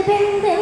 自で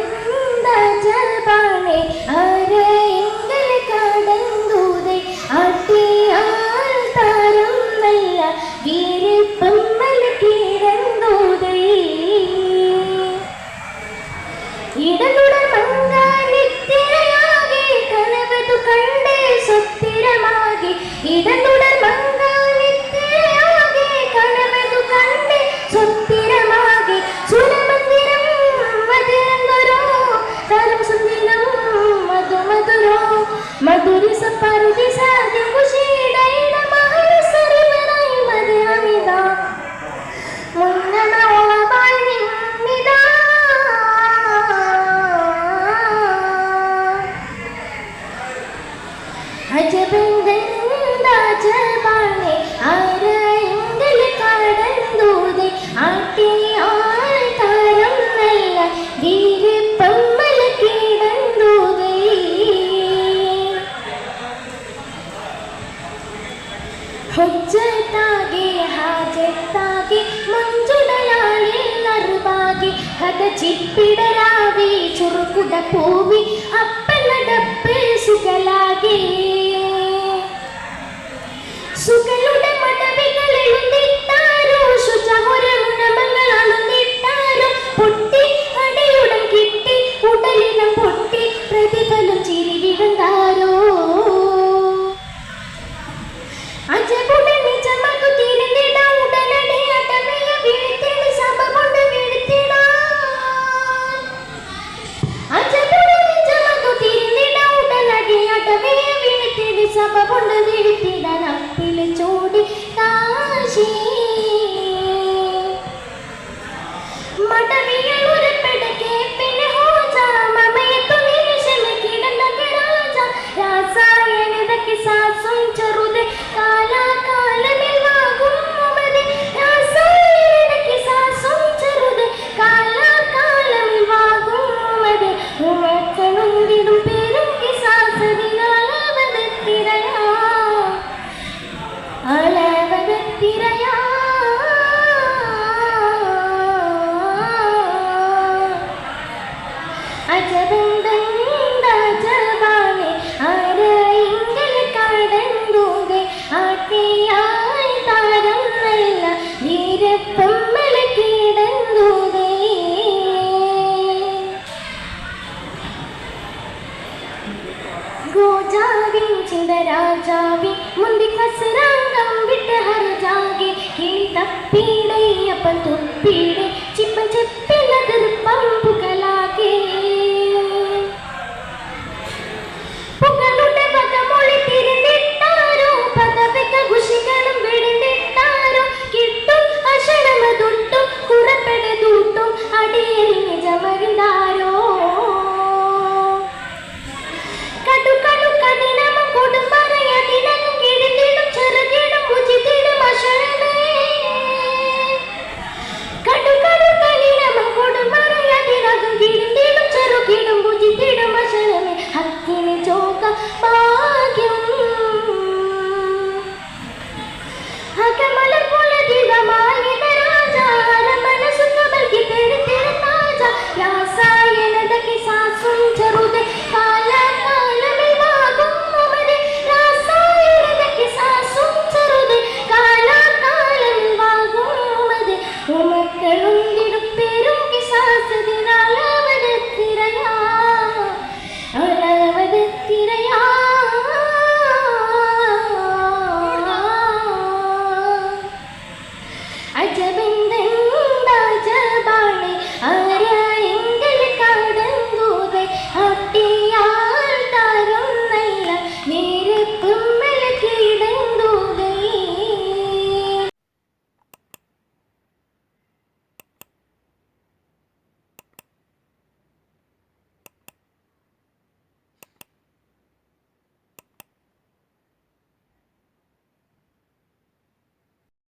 ಹೊಜ್ಜತಾಗಿ ಹಾಜೆತ್ತಾಗಿ ಮಂಜುಡಲಾಳಿ ನರ್ಬಾಗಿ ಹದ ಚಿಪ್ಪಿಡರಾವಿ ಚುರುಕುಡ ಪೂವಿ ಅಪ್ಪ നടപ്പ് സുഖലാകെ സുഖയുടെ മടവികൾ എഴുതിട്ടാരോ ശുചഹുരം നമങ്ങൾ അളന്നിട്ടാരോ പൊട്ടി കിട്ടി ഉടലിനം പൊട്ടി പ്രതിഫലം ചിരി വിഴുന്താ Đi ta. ಮೆಚ್ಚಿದ ರಾಜಾವಿ ಮುಂದೆ ಕಸರಾಂಗಂ ಬಿಟ್ಟ ಹರಜಾಗೆ ಹಿಡಿದ ಪೀಡಯ್ಯಪ್ಪ ತುಪ್ಪಿಡ హకమల కుల దిగమాలి.